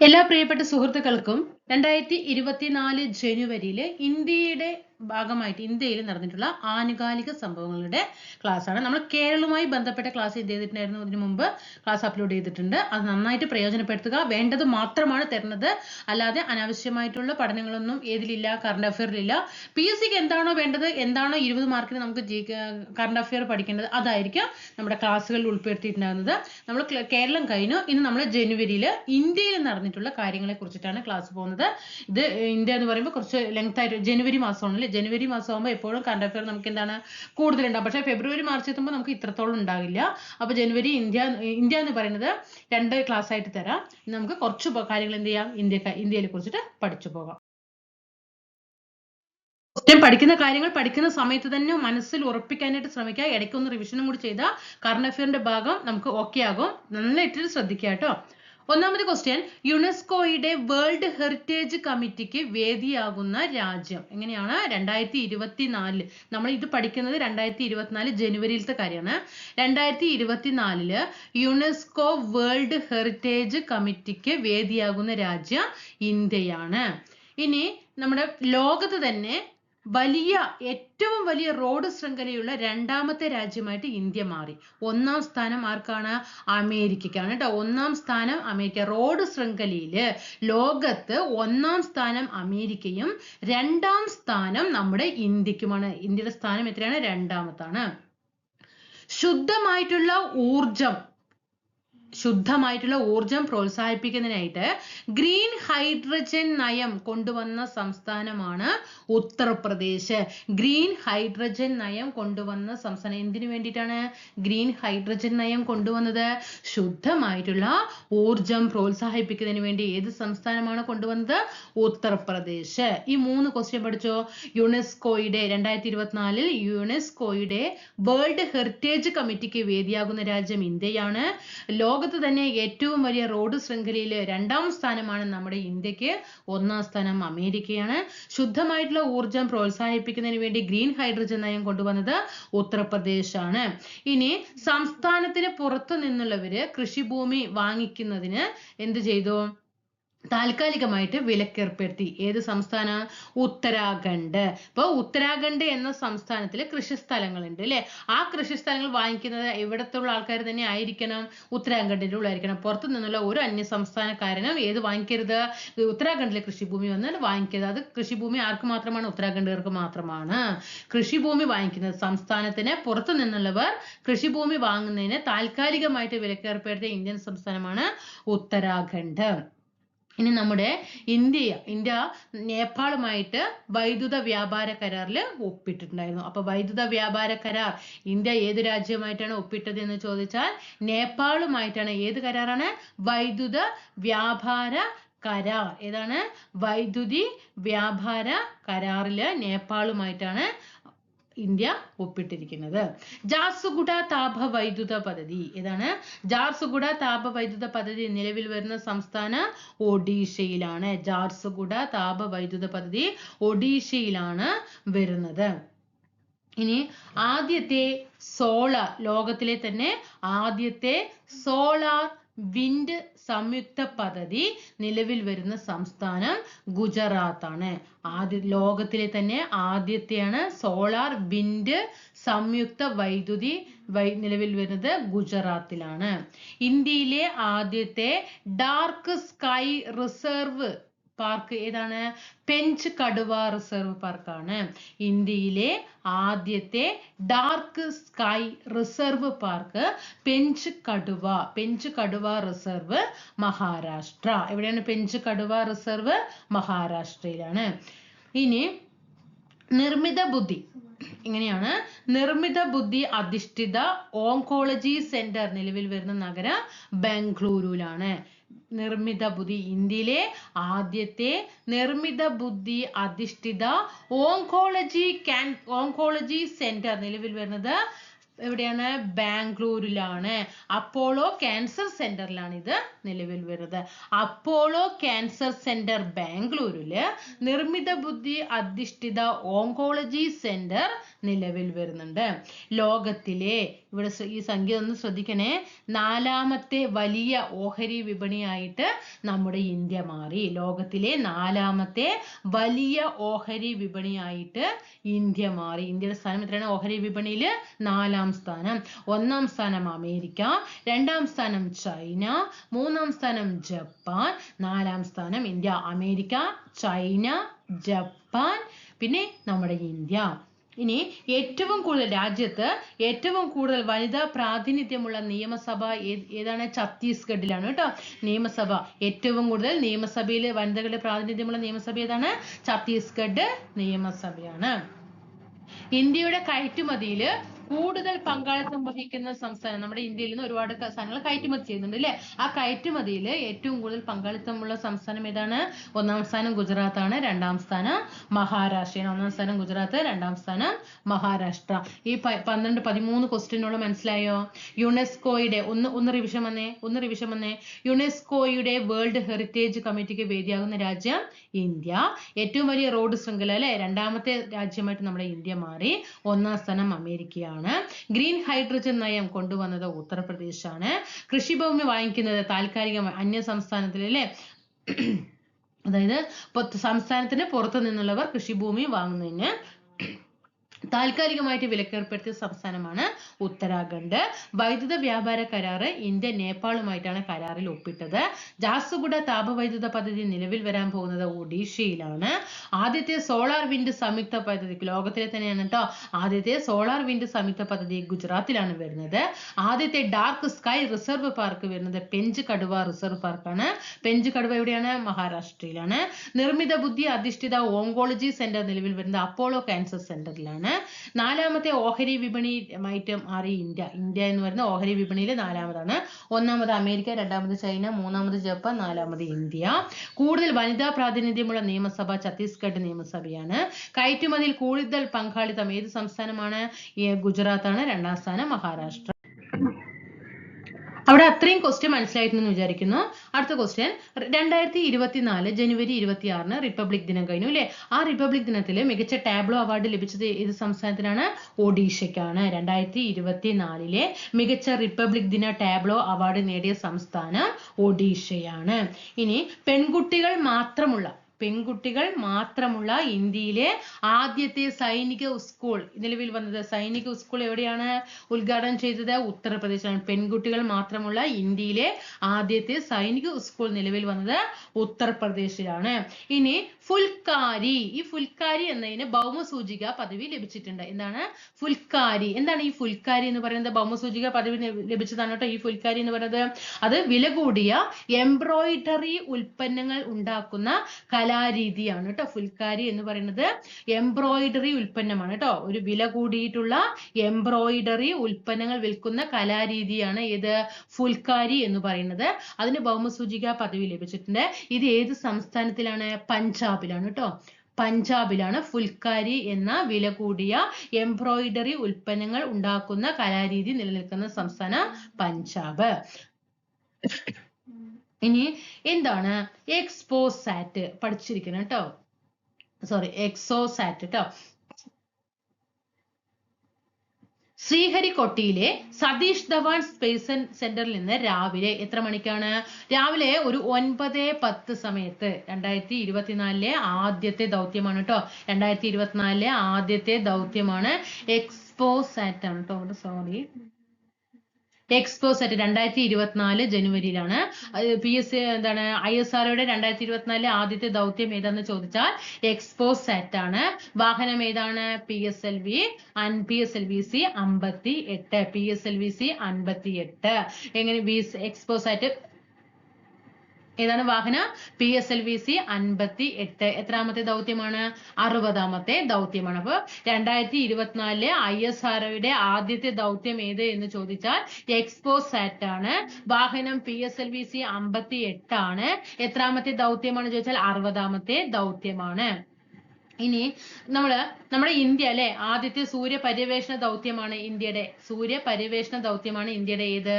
എല്ലാ പ്രിയപ്പെട്ട സുഹൃത്തുക്കൾക്കും രണ്ടായിരത്തി ഇരുപത്തിനാല് ജനുവരിയിൽ ഇന്ത്യയുടെ ഭാഗമായിട്ട് ഇന്ത്യയിൽ നടന്നിട്ടുള്ള ആനുകാലിക സംഭവങ്ങളുടെ ക്ലാസ് ആണ് നമ്മൾ കേരളവുമായി ബന്ധപ്പെട്ട ക്ലാസ് എന്ത് ചെയ്തിട്ടുണ്ടായിരുന്നു? അതിനു മുമ്പ് ക്ലാസ് അപ്ലോഡ് ചെയ്തിട്ടുണ്ട്. അത് നന്നായിട്ട് പ്രയോജനപ്പെടുത്തുക. വേണ്ടത് മാത്രമാണ് തരുന്നത്. അല്ലാതെ അനാവശ്യമായിട്ടുള്ള പഠനങ്ങളൊന്നും ഏതിലില്ല കറണ്ട് അഫെയറിലില്ല പി എസ് സിക്ക് എന്താണോ വേണ്ടത് എന്താണോ ഇരുപത് മാർക്കിന് നമുക്ക് ജി കറണ്ട് അഫെയർ പഠിക്കേണ്ടത് അതായിരിക്കും നമ്മുടെ ക്ലാസ്സുകളിൽ ഉൾപ്പെടുത്തിയിട്ടുണ്ടാകുന്നത് നമ്മൾ കേരളം കഴിഞ്ഞു. ഇന്ന് നമ്മൾ ജനുവരിയിൽ ഇന്ത്യയിൽ നടന്നിട്ടുള്ള കാര്യങ്ങളെ കുറിച്ചിട്ടാണ് ക്ലാസ് പോകുന്നത്. ഇത് ഇന്ത്യ എന്ന് പറയുമ്പോൾ കുറച്ച് ലെങ്ത് ആയിട്ട് ജനുവരി മാസമാണ് അല്ലേ ജനുവരി മാസം ആകുമ്പോൾ എപ്പോഴും കറണ്ട് അഫയർ നമുക്ക് എന്താണ് കൂടുതലുണ്ടാവും. പക്ഷേ ഫെബ്രുവരി മാർച്ച് എത്തുമ്പോൾ നമുക്ക് ഇത്രത്തോളം ഉണ്ടാകില്ല അപ്പോൾ ജനുവരി ഇന്ത്യ ഇന്ത്യ എന്ന് പറയുന്നത് രണ്ട് ക്ലാസ് ആയിട്ട് തരാം. നമുക്ക് കുറച്ച് കാര്യങ്ങൾ എന്ത് ചെയ്യാം? ഇന്ത്യ ഇന്ത്യയെ കുറിച്ചിട്ട് പഠിച്ചു പോകാം. ഞാൻ പഠിക്കുന്ന കാര്യങ്ങൾ പഠിക്കുന്ന സമയത്ത് തന്നെ മനസ്സിൽ ഉറപ്പിക്കാനായിട്ട് ശ്രമിക്കുക. ഇടയ്ക്കൊന്ന് റിവിഷനും കൂടി ചെയ്താൽ കറണ്ട് അഫെയറിന്റെ ഭാഗം നമുക്ക് ഓക്കെ ആകും. നന്നായിട്ട് ശ്രദ്ധിക്കുക കേട്ടോ. ഒന്നാമത്തെ ക്വസ്റ്റ്യൻ യുനെസ്കോയുടെ വേൾഡ് ഹെറിറ്റേജ് കമ്മിറ്റിക്ക് വേദിയാകുന്ന രാജ്യം എങ്ങനെയാണ്? രണ്ടായിരത്തി ഇരുപത്തിനാലിൽ നമ്മൾ ഇത് പഠിക്കുന്നത് രണ്ടായിരത്തി ഇരുപത്തിനാല് ജനുവരിയിലത്തെ കാര്യമാണ്. രണ്ടായിരത്തി ഇരുപത്തിനാലിൽ യുനെസ്കോ വേൾഡ് ഹെറിറ്റേജ് കമ്മിറ്റിക്ക് വേദിയാകുന്ന രാജ്യം ഇന്ത്യയാണ്. ഇനി നമ്മുടെ ലോകത്ത് തന്നെ വലിയ ഏറ്റവും വലിയ റോഡ് ശൃംഖലയുള്ള രണ്ടാമത്തെ രാജ്യമായിട്ട് ഇന്ത്യ മാറി. ഒന്നാം സ്ഥാനം ആർക്കാണ്? അമേരിക്കക്കാണ് കേട്ടോ. ഒന്നാം സ്ഥാനം അമേരിക്ക. റോഡ് ശൃംഖലയിൽ ലോകത്ത് ഒന്നാം സ്ഥാനം അമേരിക്കയും രണ്ടാം സ്ഥാനം നമ്മുടെ ഇന്ത്യക്കുമാണ്. ഇന്ത്യയുടെ സ്ഥാനം എത്രയാണ്? രണ്ടാമത്താണ്. ശുദ്ധമായിട്ടുള്ള ഊർജം ശുദ്ധമായിട്ടുള്ള ഊർജം പ്രോത്സാഹിപ്പിക്കുന്നതിനായിട്ട് ഗ്രീൻ ഹൈഡ്രജൻ നയം കൊണ്ടുവന്ന സംസ്ഥാനമാണ് ഉത്തർപ്രദേശ്. ഗ്രീൻ ഹൈഡ്രജൻ നയം കൊണ്ടുവന്ന സംസ്ഥാനം എന്തിനു വേണ്ടിയിട്ടാണ് ഗ്രീൻ ഹൈഡ്രജൻ നയം കൊണ്ടുവന്നത്? ശുദ്ധമായിട്ടുള്ള ഊർജം പ്രോത്സാഹിപ്പിക്കുന്നതിന് വേണ്ടി ഏത് സംസ്ഥാനമാണ് കൊണ്ടുവന്നത്? ഉത്തർപ്രദേശ്. ഈ മൂന്ന് ക്വസ്റ്റ്യൻ പഠിച്ചോ? യുനെസ്കോയുടെ രണ്ടായിരത്തി ഇരുപത്തിനാലിൽ യുനെസ്കോയുടെ വേൾഡ് ഹെറിറ്റേജ് കമ്മിറ്റിക്ക് വേദിയാകുന്ന രാജ്യം ഇന്ത്യയാണ്. ലോകത്ത് തന്നെ ഏറ്റവും വലിയ റോഡ് ശൃംഖലയിൽ രണ്ടാം സ്ഥാനമാണ് നമ്മുടെ ഇന്ത്യയ്ക്ക് ഒന്നാം സ്ഥാനം അമേരിക്കയാണ്. ശുദ്ധമായിട്ടുള്ള ഊർജം പ്രോത്സാഹിപ്പിക്കുന്നതിന് വേണ്ടി ഗ്രീൻ ഹൈഡ്രജൻ നയം കൊണ്ടുവന്നത് ഉത്തർപ്രദേശ് ആണ് ഇനി സംസ്ഥാനത്തിന് പുറത്തു നിന്നുള്ളവര് കൃഷിഭൂമി വാങ്ങിക്കുന്നതിന് എന്ത് ചെയ്തു? താൽക്കാലികമായിട്ട് വിലക്കേർപ്പെടുത്തി. ഏത് സംസ്ഥാന? ഉത്തരാഖണ്ഡ്. ഇപ്പൊ ഉത്തരാഖണ്ഡ് എന്ന സംസ്ഥാനത്തിലെ കൃഷിസ്ഥലങ്ങളുണ്ട് അല്ലെ? ആ കൃഷിസ്ഥലങ്ങൾ വാങ്ങിക്കുന്നത് ഇവിടത്തുള്ള ആൾക്കാർ തന്നെ ആയിരിക്കണം? ഉത്തരാഖണ്ഡിന്റെ ഉള്ളായിരിക്കണം പുറത്തു നിന്നുള്ള ഒരു അന്യ സംസ്ഥാനക്കാരനും ഏത് വാങ്ങിക്കരുത്? ഉത്തരാഖണ്ഡിലെ കൃഷിഭൂമി വന്നാൽ വാങ്ങിക്കരുത്. അത് കൃഷിഭൂമി ആർക്ക് മാത്രമാണ്? ഉത്തരാഖണ്ഡുകാർക്ക് മാത്രമാണ്. കൃഷിഭൂമി വാങ്ങിക്കുന്നത് സംസ്ഥാനത്തിന്. പുറത്തു നിന്നുള്ളവർ കൃഷിഭൂമി വാങ്ങുന്നതിന് താൽക്കാലികമായിട്ട് വിലക്കേർപ്പെടുത്തിയ ഇന്ത്യൻ സംസ്ഥാനമാണ് ഉത്തരാഖണ്ഡ്. ഇനി നമ്മുടെ ഇന്ത്യ ഇന്ത്യ നേപ്പാളുമായിട്ട് വൈദ്യുത വ്യാപാര കരാറിൽ ഒപ്പിട്ടിട്ടുണ്ടായിരുന്നു. അപ്പൊ വൈദ്യുത വ്യാപാര കരാർ ഇന്ത്യ ഏത് രാജ്യമായിട്ടാണ് ഒപ്പിട്ടത് എന്ന് ചോദിച്ചാൽ നേപ്പാളുമായിട്ടാണ്. ഏത് കരാറാണ്? വൈദ്യുത വ്യാപാര കരാർ. ഏതാണ്? വൈദ്യുതി വ്യാപാര കരാറിൽ നേപ്പാളുമായിട്ടാണ് ഇന്ത്യ ഒപ്പിട്ടിരിക്കുന്നത്. ജാർസുഗുഡ താപ വൈദ്യുത പദ്ധതി. ഏതാണ് ജാർസുഗുഡ താപ വൈദ്യുത പദ്ധതി നിലവിൽ വരുന്ന സംസ്ഥാന ഒഡീഷയിലാണ്. ജാർസുഗുഡ താപ വൈദ്യുത പദ്ധതി ഒഡീഷയിലാണ് വരുന്നത്. ഇനി ആദ്യത്തെ സോളാർ ലോകത്തിലെ തന്നെ ആദ്യത്തെ സോളാർ വിൻഡ് സംയുക്ത പദ്ധതി നിലവിൽ വരുന്ന സംസ്ഥാനം ഗുജറാത്ത് ആണ് ആദ്യ ലോകത്തിലെ തന്നെ ആദ്യത്തെയാണ് സോളാർ വിൻഡ് സംയുക്ത വൈദ്യുതി വൈ നിലവിൽ വരുന്നത് ഗുജറാത്തിലാണ്. ഇന്ത്യയിലെ ആദ്യത്തെ ഡാർക്ക് സ്കൈ റിസർവ് പാർക്ക് ഏതാണ്? പെഞ്ച് കടുവ റിസർവ് പാർക്കാണ് ഇന്ത്യയിലെ ആദ്യത്തെ dark sky reserve park Pench കടുവ പെഞ്ച് കടുവ റിസർവ് മഹാരാഷ്ട്ര എവിടെയാണ് പെഞ്ച് കടുവ റിസർവ് മഹാരാഷ്ട്രയിലാണ്. ഇനി നിർമ്മിത ബുദ്ധി. ഇങ്ങനെയാണ്. നിർമ്മിത ബുദ്ധി അധിഷ്ഠിത ഓങ്കോളജി സെന്റർ നിലവിൽ വരുന്ന നഗരം ബംഗളൂരുവിലാണ് നിർമ്മിത ബുദ്ധി. ഇന്ത്യയിലെ ആദ്യത്തെ നിർമ്മിത ബുദ്ധി അധിഷ്ഠിത ഓങ്കോളജി ക്യാൻ ഓങ്കോളജി സെന്റർ നിലവിൽ വരുന്നത് എവിടെയാണ്? ബാംഗ്ലൂരിലാണ്. അപ്പോളോ ക്യാൻസർ സെന്ററിലാണ് ഇത് നിലവിൽ വരുന്നത്. അപ്പോളോ ക്യാൻസർ സെന്റർ ബാംഗ്ലൂരിൽ നിർമ്മിത ബുദ്ധി അധിഷ്ഠിത ഓങ്കോളജി സെന്റർ നിലവിൽ വരുന്നുണ്ട്. ലോകത്തിലെ ഇവിടെ ഈ സംഖ്യ ഒന്ന് ശ്രദ്ധിക്കണേ. നാലാമത്തെ വലിയ ഓഹരി വിപണിയായിട്ട് നമ്മുടെ ഇന്ത്യ മാറി. ലോകത്തിലെ നാലാമത്തെ വലിയ ഓഹരി വിപണിയായിട്ട് ഇന്ത്യ മാറി. ഇന്ത്യയുടെ സ്ഥാനം എത്രയാണ്? ഓഹരി വിപണിയിൽ നാലാം സ്ഥാനം. ഒന്നാം സ്ഥാനം അമേരിക്ക രണ്ടാം സ്ഥാനം ചൈന മൂന്നാം സ്ഥാനം ജപ്പാൻ നാലാം സ്ഥാനം ഇന്ത്യ. അമേരിക്ക ചൈന ജപ്പാൻ പിന്നെ നമ്മുടെ ഇന്ത്യ. ഇനി ഏറ്റവും കൂടുതൽ രാജ്യത്ത് ഏറ്റവും കൂടുതൽ വനിതാ പ്രാതിനിധ്യമുള്ള നിയമസഭ ഏത് ഏതാണ്? ഛത്തീസ്ഗഡിലാണ് കേട്ടോ. നിയമസഭ. ഏറ്റവും കൂടുതൽ നിയമസഭയിൽ വനിതകളുടെ പ്രാതിനിധ്യമുള്ള നിയമസഭ ഏതാണ്? ഛത്തീസ്ഗഡ് നിയമസഭയാണ്. ഇന്ത്യയുടെ കയറ്റുമതിയിൽ കൂടുതൽ പങ്കാളിത്തം വഹിക്കുന്ന സംസ്ഥാനം നമ്മുടെ ഇന്ത്യയിൽ നിന്ന് ഒരുപാട് സാധനങ്ങൾ കയറ്റുമതി ചെയ്യുന്നുണ്ട് അല്ലെ? ആ കയറ്റുമതിയിൽ ഏറ്റവും കൂടുതൽ പങ്കാളിത്തമുള്ള സംസ്ഥാനം ഏതാണ്? ഒന്നാം സ്ഥാനം ഗുജറാത്ത് ആണ് രണ്ടാം സ്ഥാനം മഹാരാഷ്ട്രയാണ്. ഒന്നാം സ്ഥാനം ഗുജറാത്ത് രണ്ടാം സ്ഥാനം മഹാരാഷ്ട്ര. ഈ പന്ത്രണ്ട് പതിമൂന്ന് ക്വസ്റ്റ്യനോട് മനസ്സിലായോ? യുനെസ്കോയുടെ ഒന്ന് ഒന്ന് റിവിഷൻ വന്നേ ഒന്ന് റിവിഷൻ വന്നേ. യുനെസ്കോയുടെ വേൾഡ് ഹെറിറ്റേജ് കമ്മിറ്റിക്ക് വേദിയാകുന്ന രാജ്യം ഇന്ത്യ. ഏറ്റവും വലിയ റോഡ് ശൃംഖല അല്ലെ? രണ്ടാമത്തെ രാജ്യമായിട്ട് നമ്മുടെ ഇന്ത്യ മാറി. ഒന്നാം സ്ഥാനം അമേരിക്കയാണ്. ഗ്രീൻ ഹൈഡ്രജൻ നയം കൊണ്ടുവന്നത് ഉത്തർപ്രദേശാണ്. കൃഷിഭൂമി വാങ്ങിക്കുന്നത് താൽക്കാലികമായി അന്യ സംസ്ഥാനത്തിൽ അല്ലെ? അതായത് സംസ്ഥാനത്തിന് പുറത്തു നിന്നുള്ളവർ കൃഷിഭൂമി വാങ്ങുന്നതിന് താൽക്കാലികമായിട്ട് വിലക്കേർപ്പെടുത്തിയ സംസ്ഥാനമാണ് ഉത്തരാഖണ്ഡ്. വൈദ്യുത വ്യാപാര കരാറ് ഇന്ത്യ നേപ്പാളുമായിട്ടാണ് കരാറിൽ ഒപ്പിട്ടത്. ജാസുഗുഡ താപവൈദ്യുത പദ്ധതി നിലവിൽ വരാൻ പോകുന്നത് ഒഡീഷയിലാണ്. ആദ്യത്തെ സോളാർ വിൻഡ് സംയുക്ത പദ്ധതി ലോകത്തിലെ തന്നെയാണ് കേട്ടോ ആദ്യത്തെ സോളാർ വിൻഡ് സംയുക്ത പദ്ധതി ഗുജറാത്തിലാണ് വരുന്നത്. ആദ്യത്തെ ഡാർക്ക് സ്കൈ റിസർവ് പാർക്ക് വരുന്നത് പെഞ്ച് കടുവ റിസർവ് പാർക്കാണ്. പെഞ്ച് കടുവ എവിടെയാണ്? മഹാരാഷ്ട്രയിലാണ്. നിർമ്മിത ബുദ്ധി അധിഷ്ഠിത ഓങ്കോളജി സെന്റർ നിലവിൽ വരുന്നത് അപ്പോളോ ക്യാൻസർ സെന്ററിലാണ്. നാലാമത്തെ ഓഹരി വിപണിയുമായിട്ട് മാറി ഇന്ത്യ. ഇന്ത്യ എന്ന് പറയുന്ന ഓഹരി വിപണിയിൽ നാലാമതാണ്. ഒന്നാമത് അമേരിക്ക രണ്ടാമത് ചൈന മൂന്നാമത് ജപ്പാൻ നാലാമത് ഇന്ത്യ. കൂടുതൽ വനിതാ പ്രാതിനിധ്യമുള്ള നിയമസഭ ഛത്തീസ്ഗഡ് നിയമസഭയാണ്. കയറ്റുമതിയിൽ കൂടുതൽ പങ്കാളിത്തം ഏത് സംസ്ഥാനമാണ്? ഗുജറാത്താണ്. രണ്ടാം സ്ഥാനം മഹാരാഷ്ട്ര. അവിടെ അത്രയും ക്വസ്റ്റ്യൻ മനസ്സിലായിട്ടുണ്ടെന്ന് വിചാരിക്കുന്നു. അടുത്ത ക്വസ്റ്റ്യൻ രണ്ടായിരത്തി ഇരുപത്തിനാല് ജനുവരി ഇരുപത്തി ആറിന് റിപ്പബ്ലിക് ദിനം കഴിഞ്ഞു അല്ലേ? ആ റിപ്പബ്ലിക് ദിനത്തിൽ മികച്ച ടാബ്ലോ അവാർഡ് ലഭിച്ചത് ഏത് സംസ്ഥാനത്തിനാണ്? ഒഡീഷയ്ക്കാണ്. രണ്ടായിരത്തി ഇരുപത്തിനാലിലെ മികച്ച റിപ്പബ്ലിക് ദിന ടാബ്ലോ അവാർഡ് നേടിയ സംസ്ഥാനം ഒഡീഷയാണ്. ഇനി പെൺകുട്ടികൾ മാത്രമുള്ള പെൺകുട്ടികൾ മാത്രമുള്ള ഇന്ത്യയിലെ ആദ്യത്തെ സൈനിക സ്കൂൾ. നിലവിൽ വന്നത് സൈനിക സ്കൂൾ എവിടെയാണ് ഉദ്ഘാടനം ചെയ്തത്? ഉത്തർപ്രദേശാണ് പെൺകുട്ടികൾ മാത്രമുള്ള ഇന്ത്യയിലെ ആദ്യത്തെ സൈനിക സ്കൂൾ നിലവിൽ വന്നത് ഉത്തർപ്രദേശിലാണ്. ഇനി ഫുൽക്കാരി. ഈ ഫുൽക്കാരി എന്നതിന് ഭൗമസൂചിക പദവി ലഭിച്ചിട്ടുണ്ട്. എന്താണ്? ഫുൽക്കാരി. എന്താണ് ഈ ഫുൽക്കാരി എന്ന് പറയുന്നത്? ഭൗമസൂചിക പദവി ലഭി- ലഭിച്ചതാണ് കേട്ടോ ഈ ഫുൽക്കാരി എന്ന് പറയുന്നത്. അത് വില കൂടിയ എംബ്രോയിഡറി ഉൽപ്പന്നങ്ങൾ ഉണ്ടാക്കുന്ന കലാരീതിയാണ് കേട്ടോ. ഫുൽക്കാരി എന്ന് പറയുന്നത് എംബ്രോയിഡറി ഉൽപ്പന്നമാണ് കേട്ടോ. ഒരു വില കൂടിയിട്ടുള്ള എംബ്രോയിഡറി ഉൽപ്പന്നങ്ങൾ വിൽക്കുന്ന കലാരീതിയാണ് ഇത് ഫുൽക്കാരി എന്ന് പറയുന്നത്. അതിന് ഭൗമസൂചിക പദവി ലഭിച്ചിട്ടുണ്ട്. ഇത് ഏത് സംസ്ഥാനത്തിലാണ്? പഞ്ചാബിലാണ് കേട്ടോ. പഞ്ചാബിലാണ് ഫുൽക്കാരി എന്ന വില കൂടിയ എംബ്രോയിഡറി ഉൽപ്പന്നങ്ങൾ ഉണ്ടാക്കുന്ന കലാരീതി നിലനിൽക്കുന്ന സംസ്ഥാന പഞ്ചാബ്. ഇനി എന്താണ്? എക്സ്പോസാറ്റ് പഠിച്ചിരിക്കണം കേട്ടോ സോറി എക്സോസാറ്റ് കേട്ടോ ശ്രീഹരിക്കോട്ടയിലെ സതീഷ് ധവാൻ സ്പേസ് സെന്ററിൽ നിന്ന് രാവിലെ എത്ര മണിക്കാണ്? രാവിലെ ഒരു ഒൻപത് പത്ത് സമയത്ത് രണ്ടായിരത്തി ഇരുപത്തിനാലിലെ ആദ്യത്തെ ദൗത്യമാണ് കേട്ടോ രണ്ടായിരത്തി ഇരുപത്തിനാലിലെ ആദ്യത്തെ ദൗത്യമാണ് എക്സ്പോസാറ്റ് ആണ് കേട്ടോ സോറി എക്സ്പോസെറ്റ് രണ്ടായിരത്തി ഇരുപത്തിനാല് ജനുവരിയിലാണ്. പി എസ് സി എന്താണ് ഐ എസ് ആർഒയുടെ രണ്ടായിരത്തി ഇരുപത്തിനാലിലെ ആദ്യത്തെ ദൗത്യം ഏതാന്ന് ചോദിച്ചാൽ എക്സ്പോസാറ്റ് ആണ്. വാഹനം ഏതാണ്? P S L V P S L V C അമ്പത്തി എട്ട് P S L V C അമ്പത്തി എട്ട് എങ്ങനെ എക്സ്പോ എക്സ്പോസാറ്റ് ഏതാണ് വാഹന? P S L V C അൻപത്തി എട്ട് എത്രാമത്തെ ദൗത്യമാണ്? അറുപതാമത്തെ ദൗത്യമാണ്. അപ്പൊ രണ്ടായിരത്തി ഇരുപത്തിനാലിലെ ഐ എസ് ആദ്യത്തെ ദൗത്യം ഏത് എന്ന് ചോദിച്ചാൽ എക്സ്പോ സാറ്റ് ആണ്. വാഹനം P S L V C അമ്പത്തി എട്ടാണ് എത്രാമത്തെ ദൗത്യമാണ് ചോദിച്ചാൽ അറുപതാമത്തെ ദൗത്യമാണ്. ഇനി നമ്മൾ നമ്മുടെ ഇന്ത്യ അല്ലെ? ആദ്യത്തെ സൂര്യ പര്യവേഷണ ദൗത്യമാണ് ഇന്ത്യയുടെ. സൂര്യ പര്യവേഷണ ദൗത്യമാണ് ഇന്ത്യയുടെ ഏത്?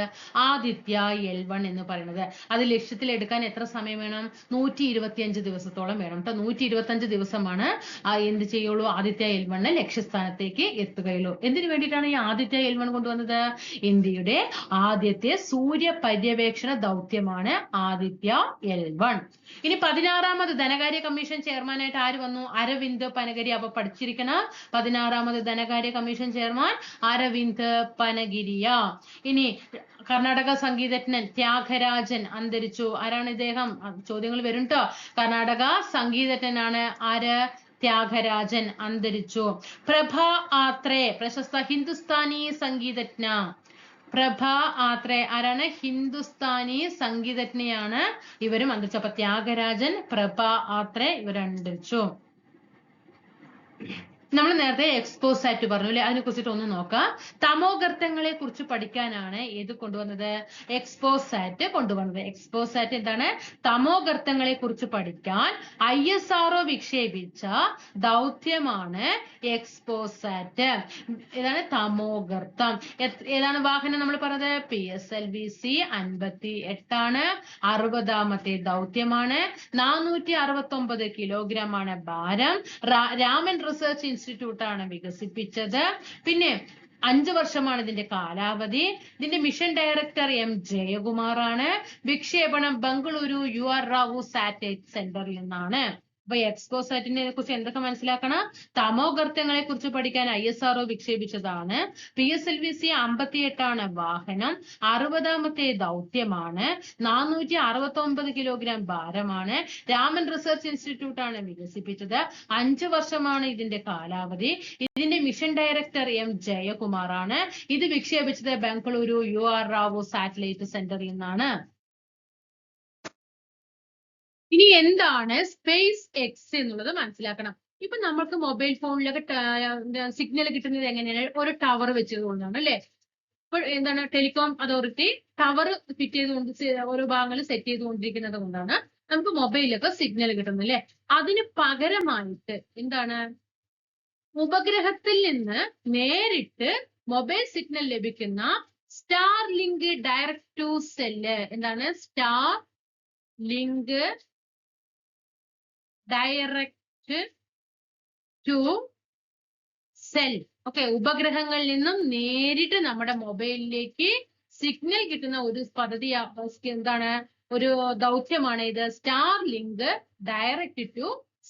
ആദിത്യ എൽ വൺ എന്ന് പറയുന്നത്. അത് ലക്ഷ്യത്തിൽ എടുക്കാൻ എത്ര സമയം വേണം? നൂറ്റി ഇരുപത്തിയഞ്ച് ദിവസത്തോളം വേണം കേട്ടോ. നൂറ്റി ഇരുപത്തിയഞ്ച് ദിവസമാണ് എന്ത് ചെയ്യുള്ളൂ? ആദിത്യ എൽ വണ് ലക്ഷ്യസ്ഥാനത്തേക്ക് എത്തുകയുള്ളൂ. എന്തിനു വേണ്ടിയിട്ടാണ് ഈ ആദിത്യ എൽ വൺ കൊണ്ടുവന്നത്? ഇന്ത്യയുടെ ആദ്യത്തെ സൂര്യ പര്യവേക്ഷണ ദൗത്യമാണ് ആദിത്യ എൽ വൺ. ഇനി പതിനാറാമത് ധനകാര്യ കമ്മീഷൻ ചെയർമാനായിട്ട് ആര് വന്നു? അരവിന്ദ് പനഗിരി അപ്പൊ പഠിച്ചിരിക്കണം പതിനാറാമത് ധനകാര്യ കമ്മീഷൻ ചെയർമാൻ അരവിന്ദ് പനഗിരിയ. ഇനി കർണാടക സംഗീതജ്ഞൻ ത്യാഗരാജൻ അന്തരിച്ചു. ആരാണ് ഇദ്ദേഹം? ചോദ്യങ്ങൾ വരും ട്ടോ. കർണാടക സംഗീതജ്ഞനാണ് ആര്? ത്യാഗരാജൻ അന്തരിച്ചു. പ്രഭ ആത്രേ പ്രശസ്ത ഹിന്ദുസ്ഥാനി സംഗീതജ്ഞ. പ്രഭ ആത്രേ ആരാണ്? ഹിന്ദുസ്ഥാനി സംഗീതജ്ഞയാണ്. ഇവരും അന്തരിച്ചു. അപ്പൊ ത്യാഗരാജൻ പ്രഭ ആത്രേ ഇവർ അന്തരിച്ചു Yeah. നമ്മൾ നേരത്തെ എക്സ്പോസ് ആയിട്ട് പറഞ്ഞു അല്ലെ? അതിനെ കുറിച്ചിട്ട് ഒന്ന് നോക്കാം. തമോഗർത്തങ്ങളെ കുറിച്ച് പഠിക്കാനാണ് ഏത് കൊണ്ടുവന്നത്? എക്സ്പോസ് ആറ്റ് കൊണ്ടുവന്നത്. എക്സ്പോസ് ആറ്റ് എന്താണ്? തമോഗർത്തങ്ങളെ കുറിച്ച് പഠിക്കാൻ ഐ എസ് ആർഒ വിക്ഷേപിച്ച ദൗത്യമാണ് എക്സ്പോസ് ആറ്റ് ഇതാണ് തമോഗർത്തം. ഏതാണ് വാഹനം നമ്മൾ പറഞ്ഞത്? P S L V C അൻപത്തി എട്ടാണ് അറുപതാമത്തെ ദൗത്യമാണ്. നാനൂറ്റി അറുപത്തി ഒമ്പത് കിലോഗ്രാം ആണ് ഭാരം രാമൻ റിസർച്ച് ഇൻസ്റ്റിറ്റ്യൂട്ട് ആണ് വികസിപ്പിച്ചത്. പിന്നെ അഞ്ചു വർഷമാണ് ഇതിന്റെ കാലാവധി. ഇതിന്റെ മിഷൻ ഡയറക്ടർ എം ജയകുമാർ ആണ് വിക്ഷേപണം Bengaluru U R Rao satellite സെന്ററിൽ നിന്നാണ്. അപ്പൊ എക്സ്പോസാറ്റിനെ കുറിച്ച് എന്തൊക്കെ മനസ്സിലാക്കണം? തമോഗർത്തങ്ങളെ കുറിച്ച് പഠിക്കാൻ I S R O വിക്ഷേപിച്ചതാണ്. P S L V C അമ്പത്തി എട്ടാണ് വാഹനം. അറുപതാമത്തെ ദൗത്യമാണ്. നാനൂറ്റി അറുപത്തി ഒമ്പത് കിലോഗ്രാം ഭാരമാണ്. രാമൻ റിസർച്ച് ഇൻസ്റ്റിറ്റ്യൂട്ട് ആണ് വികസിപ്പിച്ചത്. അഞ്ചു വർഷമാണ് ഇതിന്റെ കാലാവധി. ഇതിന്റെ മിഷൻ ഡയറക്ടർ എം ജയകുമാർ ആണ് ഇത് വിക്ഷേപിച്ചത് Bengaluru U R Rao satellite സെന്ററിൽ നിന്നാണ്. ഇനി എന്താണ് സ്പേസ് എക്സ് എന്നുള്ളത് മനസ്സിലാക്കണം. ഇപ്പൊ നമ്മൾക്ക് മൊബൈൽ ഫോണിലൊക്കെ സിഗ്നൽ കിട്ടുന്നത് എങ്ങനെയാണ്? ഒരു ടവർ വെച്ചതുകൊണ്ടാണ് അല്ലെ? ഇപ്പോൾ എന്താണ്? ടെലികോം അതോറിറ്റി ടവർ ഫിറ്റ് ചെയ്തുകൊണ്ട് ഓരോ ഭാഗങ്ങളിൽ സെറ്റ് ചെയ്തുകൊണ്ടിരിക്കുന്നത് കൊണ്ടാണ് നമുക്ക് മൊബൈലൊക്കെ സിഗ്നൽ കിട്ടുന്നത് അല്ലെ? അതിന് പകരമായിട്ട് എന്താണ്? ഉപഗ്രഹത്തിൽ നിന്ന് നേരിട്ട് മൊബൈൽ സിഗ്നൽ ലഭിക്കുന്ന Starlink direct to cell എന്താണ്? Starlink direct to cell okay ഉപഗ്രഹങ്ങളിൽ നിന്നും നേരിട്ട് നമ്മുടെ മൊബൈലിലേക്ക് സിഗ്നൽ കിട്ടുന്ന ഒരു പദ്ധതി എന്താണ്? ഒരു ദൗത്യമാണ് ഇത്. Starlink direct to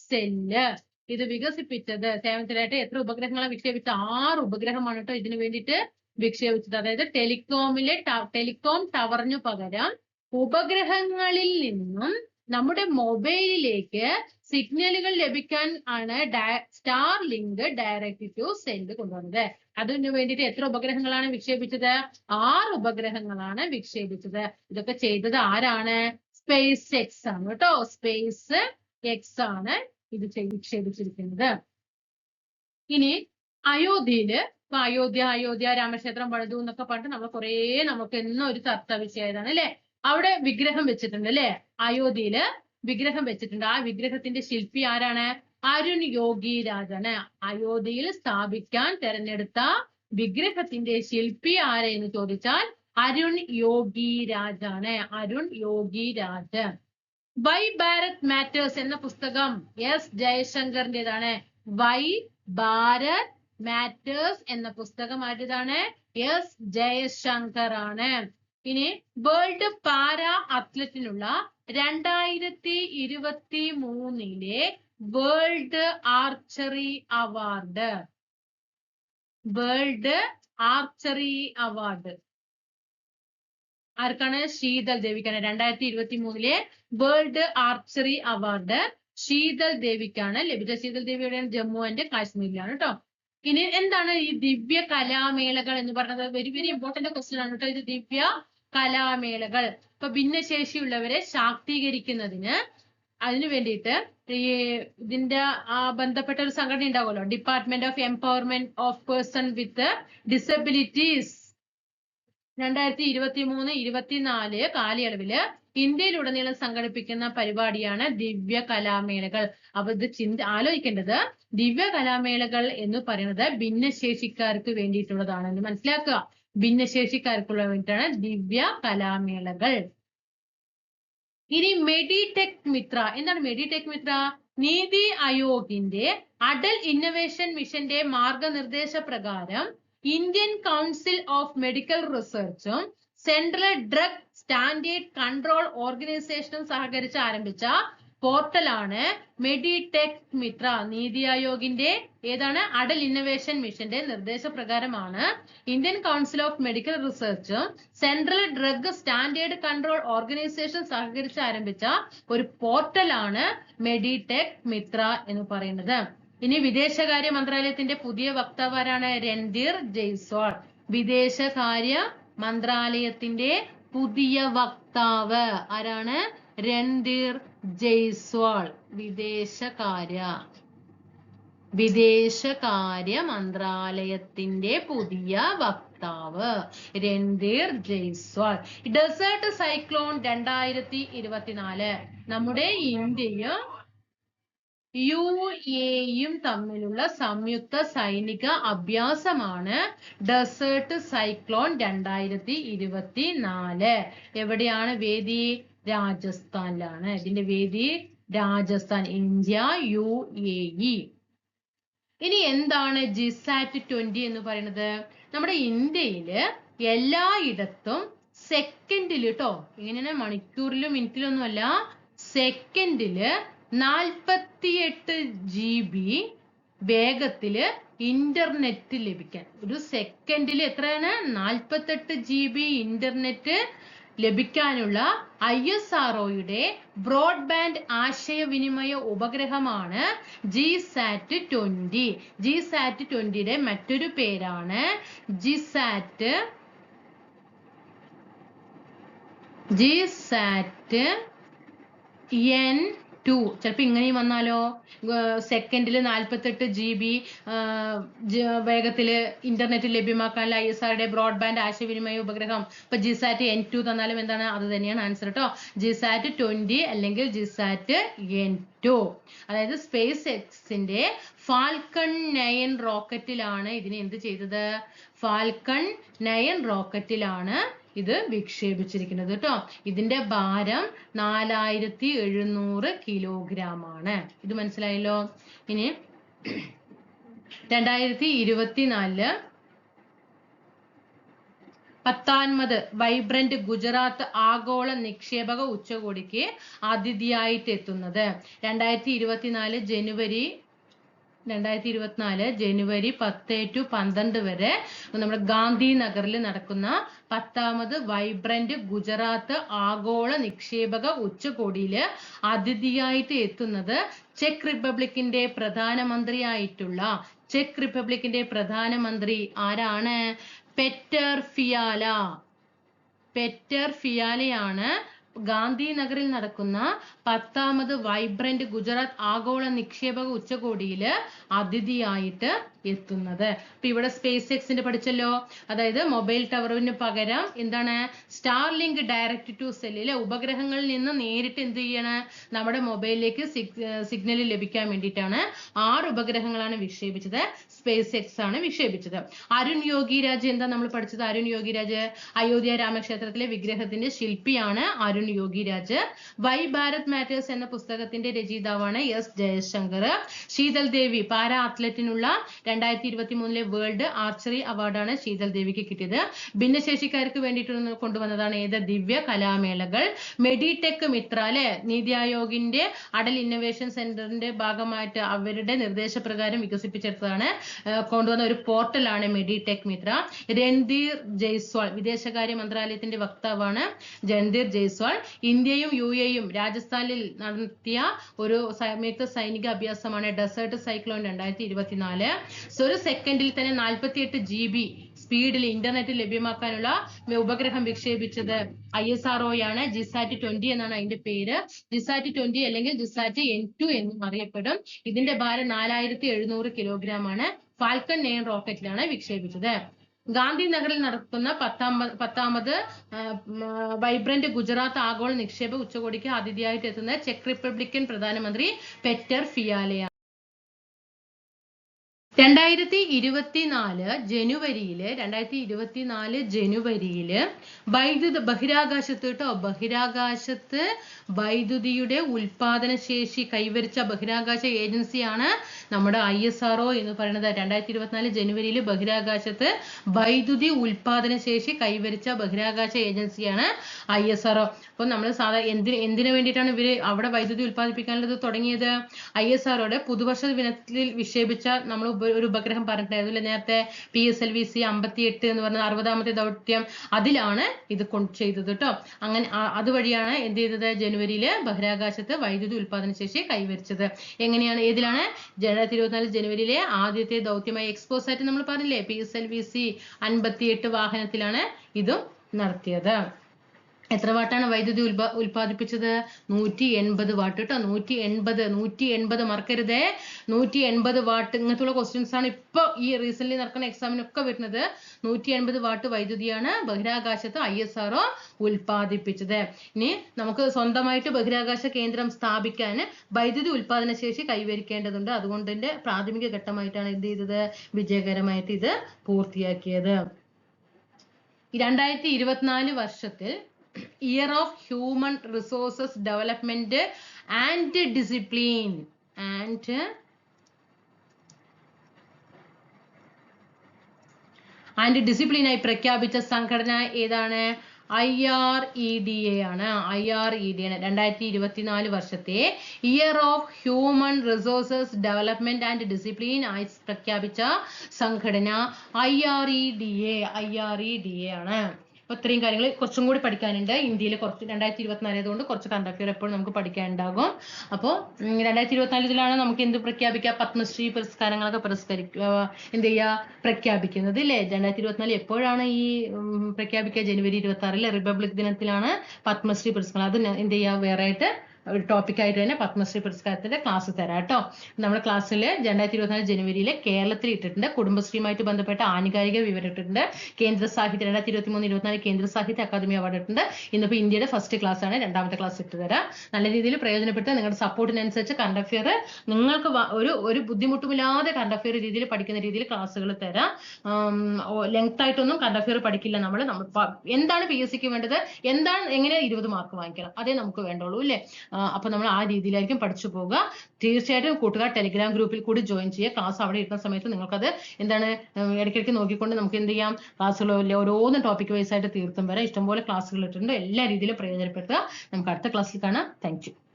cell ഇത് വികസിപ്പിച്ചത് സേവനത്തിലായിട്ട് എത്ര ഉപഗ്രഹങ്ങളെ വിക്ഷേപിച്ച? ആറ് ഉപഗ്രഹമാണ് കേട്ടോ ഇതിനു വേണ്ടിയിട്ട് വിക്ഷേപിച്ചത്. അതായത് ടെലികോമിലെ ടെലികോം ടവറിനു പകരം ഉപഗ്രഹങ്ങളിൽ നിന്നും നമ്മുടെ മൊബൈലിലേക്ക് സിഗ്നലുകൾ ലഭിക്കാൻ ആണ് Starlink direct to send കൊണ്ടുവന്നത്. അതിനു വേണ്ടിയിട്ട് എത്ര ഉപഗ്രഹങ്ങളാണ് വിക്ഷേപിച്ചത്? ആറ് ഉപഗ്രഹങ്ങളാണ് വിക്ഷേപിച്ചത്. ഇതൊക്കെ ചെയ്തത് ആരാണ്? സ്പേസ് എക്സ് ആണ് കേട്ടോ. സ്പേസ് എക്സ് ആണ് ഇത് വിക്ഷേപിച്ചിരിക്കുന്നത്. ഇനി അയോധ്യയിൽ ഇപ്പൊ അയോധ്യ അയോധ്യ രാമക്ഷേത്രം പണിതു എന്നൊക്കെ പറഞ്ഞിട്ട് നമ്മൾ കുറേ നമുക്ക് എന്നും ഒരു ചർച്ച വിഷയമായതാണ് അല്ലെ? അവിടെ വിഗ്രഹം വെച്ചിട്ടുണ്ട് അല്ലെ? അയോധ്യയിൽ വിഗ്രഹം വെച്ചിട്ടുണ്ട്. ആ വിഗ്രഹത്തിന്റെ ശില്പി ആരാണ്? അരുൺ യോഗി രാജാണ്. അയോധ്യയിൽ സ്ഥാപിക്കാൻ തെരഞ്ഞെടുത്ത വിഗ്രഹത്തിന്റെ ശില്പി ആരെന്ന് ചോദിച്ചാൽ അരുൺ യോഗി രാജാണ്. അരുൺ യോഗി രാജ്. വൈ ഭാരത് മാറ്റേഴ്സ് എന്ന പുസ്തകം എസ് ജയശങ്കറിന്റേതാണ്. വൈ ഭാരത് മാറ്റേഴ്സ് എന്ന പുസ്തകം ആരുടേതാണ്? എസ് ജയശങ്കർ ആണ് ഇനി വേൾഡ് പാര അത്ലറ്റിനുള്ള രണ്ടായിരത്തി ഇരുപത്തി മൂന്നിലെ world archery award world archery award ആർക്കാണ്? ശീതൽ ദേവിക്കാണ്. രണ്ടായിരത്തി ഇരുപത്തി മൂന്നിലെ വേൾഡ് ആർച്ചറി അവാർഡ് ശീതൽ ദേവിക്കാണ്. ലഭിച്ചത് ശീതൽ ദേവിയുടെ ജമ്മു ആൻഡ് കാശ്മീരിലാണ് കേട്ടോ. ഇനി എന്താണ് ഈ ദിവ്യ കലാമേളകൾ എന്ന് പറയുന്നത് വെരി വെരി ഇമ്പോർട്ടന്റ് ക്വസ്റ്റ്യൻ ആണ് കേട്ടോ ഇത് ദിവ്യ കലാമേളകൾ. ഇപ്പൊ ഭിന്നശേഷിയുള്ളവരെ ശാക്തീകരിക്കുന്നതിന് അതിനു വേണ്ടിയിട്ട് ഈ ഇതിന്റെ ബന്ധപ്പെട്ട ഒരു സംഘടന ഉണ്ടാവുമല്ലോ? Department of empowerment of person with disabilities രണ്ടായിരത്തി ഇരുപത്തി മൂന്ന് ഇരുപത്തിനാല് കാലയളവിൽ ഇന്ത്യയിലുടനീളം സംഘടിപ്പിക്കുന്ന പരിപാടിയാണ് ദിവ്യ കലാമേളകൾ അപ്പൊ ഇത് ചിന്ത ആലോചിക്കേണ്ടത് ദിവ്യ കലാമേളകൾ എന്ന് പറയുന്നത് ഭിന്നശേഷിക്കാർക്ക് വേണ്ടിയിട്ടുള്ളതാണ്. എന്ന് മനസ്സിലാക്കുക. ഭിന്നശേഷിക്കാർക്കുള്ള വേണ്ടിയിട്ടാണ് ദിവ്യ കലാമേളകൾ ഇനി മെഡിടെക് മിത്ര. എന്താണ് മെഡിടെക് മിത്ര? നീതി ആയോഗിന്റെ അടൽ ഇന്നൊവേഷൻ മിഷന്റെ മാർഗനിർദ്ദേശ പ്രകാരം ഇന്ത്യൻ കൗൺസിൽ ഓഫ് മെഡിക്കൽ റിസർച്ചും സെൻട്രൽ ഡ്രഗ് സ്റ്റാൻഡേർഡ് കൺട്രോൾ ഓർഗനൈസേഷനും സഹകരിച്ച് ആരംഭിച്ച പോർട്ടലാണ് മെഡിടെക് മിത്ര നീതി ആയോഗിന്റെ ഏതാണ്? അടൽ ഇന്നൊവേഷൻ മിഷന്റെ നിർദ്ദേശപ്രകാരമാണ് Indian council of medical റിസർച്ചും central drug standard control organisation സഹകരിച്ച് ആരംഭിച്ച ഒരു പോർട്ടലാണ് മെഡിടെക് മിത്ര എന്ന് പറയുന്നത്. ഇനി വിദേശകാര്യ മന്ത്രാലയത്തിന്റെ പുതിയ വക്താവ് ആരാണ്? രൺധീർ ജയ്സ്വാൾ. വിദേശകാര്യ മന്ത്രാലയത്തിന്റെ പുതിയ വക്താവ് ആരാണ്? രൺധീർ ജയ്സ്വാൾ. വിദേശകാര്യ. വിദേശകാര്യ മന്ത്രാലയത്തിന്റെ പുതിയ വക്താവ് രൺധീർ ജയ്സ്വാൾ. ഡെസേർട്ട് സൈക്ലോൺ രണ്ടായിരത്തി ഇരുപത്തിനാല്. നമ്മുടെ ഇന്ത്യയും യു എയും തമ്മിലുള്ള സംയുക്ത സൈനിക അഭ്യാസമാണ് ഡെസേർട്ട് സൈക്ലോൺ രണ്ടായിരത്തി ഇരുപത്തി നാല് എവിടെയാണ് വേദി? രാജസ്ഥാനിലാണ്. ഇതിന്റെ വേദി രാജസ്ഥാൻ ഇന്ത്യ യു എ ഇനി എന്താണ് ജിസാറ്റ് ട്വന്റി എന്ന് പറയുന്നത്? നമ്മുടെ ഇന്ത്യയിൽ എല്ലായിടത്തും സെക്കൻഡിൽ കേട്ടോ ഇങ്ങനെ മണിക്കൂറിലും മിനിറ്റിലും ഒന്നുമല്ല സെക്കൻഡിൽ നാൽപ്പത്തിയെട്ട് ജി ബി വേഗത്തിൽ ഇന്റർനെറ്റ് ലഭിക്കാൻ. ഒരു സെക്കൻഡിൽ എത്രയാണ്? നാൽപ്പത്തെട്ട് ജി ബി ഇന്റർനെറ്റ് ലഭിക്കാനുള്ള ഐ എസ് ആർ ഒയുടെ ബ്രോഡ്ബാൻഡ് ആശയവിനിമയ ഉപഗ്രഹമാണ് ജി സാറ്റ് ട്വന്റി ജി സാറ്റ് ട്വന്റിയുടെ മറ്റൊരു പേരാണ് ജി സാറ്റ് ജി സാറ്റ് എൻ ടു ചിലപ്പോ ഇങ്ങനെയും വന്നാലോ? സെക്കൻഡിൽ നാൽപ്പത്തെട്ട് ജി ബി വേഗത്തിൽ ഇന്റർനെറ്റ് ലഭ്യമാക്കാനുള്ള ഐ എസ് ആറുടെ ബ്രോഡ്ബാൻഡ് ആശയവിനിമയ ഉപഗ്രഹം. ഇപ്പൊ ജിസാറ്റ് എൻ ടു തന്നാലും എന്താണ്? അത് തന്നെയാണ് ആൻസർ കേട്ടോ ജിസാറ്റ് ട്വന്റി അല്ലെങ്കിൽ ജിസാറ്റ് എൻ ടു അതായത് സ്പേസ് എക്സിന്റെ ഫാൽക്കൺ നയൻ റോക്കറ്റിലാണ് ഇതിനെ എന്ത് ചെയ്തത്? ഫാൽക്കൺ നയൻ റോക്കറ്റിലാണ് ഇത് വിക്ഷേപിച്ചിരിക്കുന്നത് കേട്ടോ ഇതിന്റെ ഭാരം നാലായിരത്തി എഴുന്നൂറ് കിലോഗ്രാം ആണ് ഇത് മനസ്സിലായല്ലോ? ഇനി രണ്ടായിരത്തി ഇരുപത്തിനാലിൽ പത്താൻമത് വൈബ്രന്റ് ഗുജറാത്ത് ആഗോള നിക്ഷേപക ഉച്ചകോടിക്ക് അതിഥിയായിട്ട് എത്തുന്നത് രണ്ടായിരത്തി ഇരുപത്തിനാല് ജനുവരി രണ്ടായിരത്തി ഇരുപത്തിനാല് ജനുവരി പത്ത് ടു പന്ത്രണ്ട് വരെ നമ്മുടെ ഗാന്ധി നഗറിൽ നടക്കുന്ന പത്താമത് വൈബ്രന്റ് ഗുജറാത്ത് ആഗോള നിക്ഷേപക ഉച്ചകോടിയിൽ അതിഥിയായിട്ട് എത്തുന്നത് ചെക്ക് റിപ്പബ്ലിക്കിന്റെ പ്രധാനമന്ത്രിയായിട്ടുള്ള ചെക്ക് റിപ്പബ്ലിക്കിന്റെ പ്രധാനമന്ത്രി ആരാണ്? പെറ്റർ ഫിയാല. പെറ്റർ ഫിയാലയാണ് ഗാന്ധിനഗറിൽ നടക്കുന്ന പത്താമത് വൈബ്രന്റ് ഗുജറാത്ത് ആഗോള നിക്ഷേപക ഉച്ചകോടിയിൽ അതിഥിയായിട്ട് എത്തുന്നത്. അപ്പൊ ഇവിടെ സ്പേസ് എക്സിന്റെ പഠിച്ചല്ലോ. അതായത് മൊബൈൽ ടവറിന് പകരം എന്താണ്? സ്റ്റാർ ലിങ്ക് ഡയറക്റ്റ് ടു സെല്ലിലെ ഉപഗ്രഹങ്ങളിൽ നിന്ന് നേരിട്ട് എന്ത് ചെയ്യാണ്? നമ്മുടെ മൊബൈലിലേക്ക് സിഗ്നൽ ലഭിക്കാൻ വേണ്ടിയിട്ടാണ് ആറ് ഉപഗ്രഹങ്ങളാണ് വിക്ഷേപിച്ചത്. സ്പേസ് എക്സ് ആണ് വിക്ഷേപിച്ചത്. അരുൺ യോഗിരാജ് എന്താ നമ്മൾ പഠിച്ചത്? അരുൺ യോഗിരാജ് അയോധ്യ രാമക്ഷേത്രത്തിലെ വിഗ്രഹത്തിന്റെ ശില്പിയാണ് അരുൺ യോഗിരാജ്. വൈ ഭാരത് മാറ്റേഴ്സ് എന്ന പുസ്തകത്തിന്റെ രചയിതാവാണ് എസ് ജയശങ്കർ. ശീതൽ ദേവി പാരാ അത്ലറ്റിനുള്ള രണ്ടായിരത്തി ഇരുപത്തി മൂന്നിലെ വേൾഡ് ആർച്ചറി അവാർഡാണ് ശീതൽ ദേവിക്ക് കിട്ടിയത്. ഭിന്നശേഷിക്കാർക്ക് വേണ്ടിയിട്ട് കൊണ്ടുവന്നതാണ് ഏത്? ദിവ്യ കലാമേളകൾ. മെഡിടെക് മിത്ര അല്ലെ? നീതി ആയോഗിന്റെ അടൽ ഇന്നൊവേഷൻ സെന്ററിന്റെ ഭാഗമായിട്ട് അവരുടെ നിർദ്ദേശപ്രകാരം വികസിപ്പിച്ചെടുത്തതാണ്. കൊണ്ടുവന്ന ഒരു പോർട്ടലാണ് മെഡിടെക് മിത്ര. രൺധീർ ജയ്സ്വാൾ വിദേശകാര്യ മന്ത്രാലയത്തിന്റെ വക്താവാണ് രൺധീർ ജയ്സ്വാൾ. ഇന്ത്യയും യു എയും രാജസ്ഥാനിൽ നടത്തിയ ഒരു സംയുക്ത സൈനിക അഭ്യാസമാണ് ഡെസേർട്ട് സൈക്ലോൺ രണ്ടായിരത്തി ഇരുപത്തിനാല് സോ ഒരു സെക്കൻഡിൽ തന്നെ നാൽപ്പത്തിയെട്ട് ജി ബി സ്പീഡിൽ ഇന്റർനെറ്റ് ലഭ്യമാക്കാനുള്ള ഉപഗ്രഹം വിക്ഷേപിച്ചത് ഐ എസ് ആർ ആണ് ജിസാറ്റ് ട്വന്റി എന്നാണ് അതിന്റെ പേര്. ജിസാറ്റ് ട്വന്റി അല്ലെങ്കിൽ ജിസാറ്റ് എൻ ടു എന്നും അറിയപ്പെടും. ഇതിന്റെ ഭാരം നാലായിരത്തി എഴുന്നൂറ് കിലോഗ്രാം ആണ്. ഫാൽക്കൺ നയൻ റോക്കറ്റിലാണ് വിക്ഷേപിച്ചത്. ഗാന്ധിനഗറിൽ നടക്കുന്ന പത്താമത് പത്താമത് വൈബ്രന്റ് ഗുജറാത്ത് ആഗോള നിക്ഷേപ ഉച്ചകോടിക്ക് അതിഥിയായിട്ട് എത്തുന്ന ചെക്ക് റിപ്പബ്ലിക്കൻ പ്രധാനമന്ത്രി പെറ്റർ ഫിയാലെയാണ് രണ്ടായിരത്തി ഇരുപത്തിനാല് ജനുവരിയിൽ രണ്ടായിരത്തി ഇരുപത്തിനാല് ജനുവരിയിൽ വൈദ്യുത ബഹിരാകാശത്ത് കേട്ടോ ബഹിരാകാശത്ത് വൈദ്യുതിയുടെ ഉൽപാദന ശേഷി കൈവരിച്ച ബഹിരാകാശ ഏജൻസിയാണ് നമ്മുടെ ഐ എസ് ആർ എന്ന് പറയുന്നത്. രണ്ടായിരത്തി ഇരുപത്തിനാല് ജനുവരിയിൽ ബഹിരാകാശത്ത് വൈദ്യുതി ഉൽപാദന ശേഷി കൈവരിച്ച ബഹിരാകാശ ഏജൻസിയാണ് ഐ എസ് ആർ അപ്പോൾ നമ്മൾ സാധാ എന്തിന് എന്തിനു വേണ്ടിയിട്ടാണ് ഇവർ അവിടെ വൈദ്യുതി ഉൽപ്പാദിപ്പിക്കാനുള്ളത് തുടങ്ങിയത്? ഐ എസ് ആറോടെ പുതുവർഷ ദിനത്തിൽ വിക്ഷേപിച്ച നമ്മൾ ഒരു ഉപഗ്രഹം പറഞ്ഞിട്ടുണ്ടായിരുന്നു നേരത്തെ P S L V C അമ്പത്തി എട്ട് എന്ന് പറഞ്ഞ അറുപതാമത്തെ ദൗത്യം അതിലാണ് ഇത് കൊണ്ട് ചെയ്തത് കേട്ടോ. അങ്ങനെ അതുവഴിയാണ് എന്ത് ചെയ്തത്? ജനുവരിയിൽ ബഹിരാകാശത്ത് വൈദ്യുതി ഉൽപാദന ശേഷി കൈവരിച്ചത്. എങ്ങനെയാണ്? ഏതിലാണ്? രണ്ടായിരത്തി ഇരുപത്തിനാല് ജനുവരിയിലെ ആദ്യത്തെ ദൗത്യമായ എക്സ്പോസാറ്റ് നമ്മൾ പറഞ്ഞില്ലേ? P S L V C വാഹനത്തിലാണ് ഇതും നടത്തിയത്. എത്ര വാട്ടാണ് വൈദ്യുതി ഉൽപാ ഉൽപ്പാദിപ്പിച്ചത്? നൂറ്റി എൺപത് വാട്ട് കേട്ടോ. നൂറ്റി എൺപത് നൂറ്റി എൺപത് മറക്കരുതേ. നൂറ്റി എൺപത് വാട്ട് ഇങ്ങനത്തുള്ള ക്വസ്റ്റ്യൻസ് ആണ് ഇപ്പൊ ഈ റീസെന്റ് നടക്കുന്ന എക്സാമിനൊക്കെ വരുന്നത്. നൂറ്റി എൺപത് വാട്ട് വൈദ്യുതിയാണ് ബഹിരാകാശത്ത് ഐ എസ് ആർഒ ഉൽപ്പാദിപ്പിച്ചത്. ഇനി നമുക്ക് സ്വന്തമായിട്ട് ബഹിരാകാശ കേന്ദ്രം സ്ഥാപിക്കാൻ വൈദ്യുതി ഉൽപാദന ശേഷി കൈവരിക്കേണ്ടതുണ്ട്. അതുകൊണ്ട് പ്രാഥമിക ഘട്ടമായിട്ടാണ് എന്ത് ചെയ്തത്? വിജയകരമായിട്ട് ഇത് പൂർത്തിയാക്കിയത്. രണ്ടായിരത്തി ഇരുപത്തിനാല് വർഷത്തിൽ year of human resources development and discipline and and ഡിസിപ്ലിനായി പ്രഖ്യാപിച്ച സംഘടന ഏതാണ്? I R E D A ആണ്. ഐ ആർ ഇ ഡി ആണ്. രണ്ടായിരത്തി ഇരുപത്തിനാല് വർഷത്തെ year of human resources development and discipline ആയി പ്രഖ്യാപിച്ച സംഘടന I R E D A I R E D A ആണ്. അപ്പൊ ഇത്രയും കാര്യങ്ങൾ കുറച്ചും കൂടി പഠിക്കാനുണ്ട്. ഇന്ത്യയിൽ കുറച്ച് രണ്ടായിരത്തി ഇരുപത്തിനാല് ആയതുകൊണ്ട് കുറച്ച് കണ്ടക്ടർ എപ്പോഴും നമുക്ക് പഠിക്കാനുണ്ടാകും അപ്പോൾ രണ്ടായിരത്തി ഇരുപത്തിനാലിലാണ് നമുക്ക് എന്ത് പ്രഖ്യാപിക്കുക? പത്മശ്രീ പുരസ്കാരങ്ങളൊക്കെ പുരസ്കരിക്കുക എന്ത് ചെയ്യുക? പ്രഖ്യാപിക്കുന്നത് അല്ലേ രണ്ടായിരത്തി ഇരുപത്തിനാല് എപ്പോഴാണ് ഈ പ്രഖ്യാപിക്കുക? ജനുവരി ഇരുപത്തി ആറിലെ റിപ്പബ്ലിക് ദിനത്തിലാണ് പത്മശ്രീ പുരസ്കാരം അത് എന്ത് ചെയ്യുക? വേറെ ആയിട്ട് ഒരു ടോപ്പിക് ആയിട്ട് തന്നെ പത്മശ്രീ പുരസ്കാരത്തിന്റെ ക്ലാസ് തരാം കേട്ടോ. നമ്മുടെ ക്ലാസ്സിൽ രണ്ടായിരത്തി ഇരുപത്തിനാല് ജനുവരിയിൽ കേരളത്തിൽ ഇട്ടിട്ടുണ്ട് കുടുംബശ്രീയുമായിട്ട് ബന്ധപ്പെട്ട ആനുകാലിക വിവരം ഇട്ടിട്ടുണ്ട് കേന്ദ്ര സാഹിത്യ രണ്ടായിരത്തി ഇരുപത്തി മൂന്ന് ഇരുപത്തിനാല് കേന്ദ്ര സാഹിത്യ അക്കാദമി അവാർഡ് ഇട്ടിട്ടുണ്ട്. ഇന്നിപ്പോൾ ഇന്ത്യയുടെ ഫസ്റ്റ് ക്ലാസ് ആണ് രണ്ടാമത്തെ ക്ലാസ് ഇട്ട് തരാം. നല്ല രീതിയിൽ പ്രയോജനപ്പെട്ട് നിങ്ങളുടെ സപ്പോർട്ടിനനുസരിച്ച് കറണ്ട് അഫെയർ നിങ്ങൾക്ക് ഒരു ഒരു ബുദ്ധിമുട്ടുമില്ലാതെ കറണ്ട് അഫെയർ രീതിയിൽ പഠിക്കുന്ന രീതിയിൽ ക്ലാസ്സുകൾ തരാം. ലെങ്ത് ആയിട്ടൊന്നും കറണ്ട് അഫെയർ പഠിക്കില്ല നമ്മൾ നമ്മൾ എന്താണ് പി എസ് സിക്ക് വേണ്ടത്? എന്താണ് എങ്ങനെ ഇരുപത് മാർക്ക് വാങ്ങിക്കണം? അതേ നമുക്ക് വേണ്ടുള്ളൂ അല്ലേ അപ്പൊ നമ്മൾ ആ രീതിയിലായിരിക്കും പഠിച്ചു പോവുക. തീർച്ചയായിട്ടും കൂട്ടുകാർ ടെലിഗ്രാം ഗ്രൂപ്പിൽ കൂടി ജോയിൻ ചെയ്യുക. ക്ലാസ് അവിടെ ഇരിക്കുന്ന സമയത്ത് നിങ്ങൾക്കത് എന്താണ് ഇടയ്ക്കിടയ്ക്ക് നോക്കിക്കൊണ്ട് നമുക്ക് എന്ത് ചെയ്യാം? ക്ലാസ്സുകൾ ഓരോന്നും ടോപ്പിക് വൈസ് ആയിട്ട് തീർത്തും വരാം. ഇഷ്ടംപോലെ ക്ലാസ്സുകൾ ഇട്ടിട്ടുണ്ട്. എല്ലാ രീതിയിലും പ്രയോജനപ്പെടുത്തുക. നമുക്ക് അടുത്ത ക്ലാസ്സിൽ കാണാം. താങ്ക്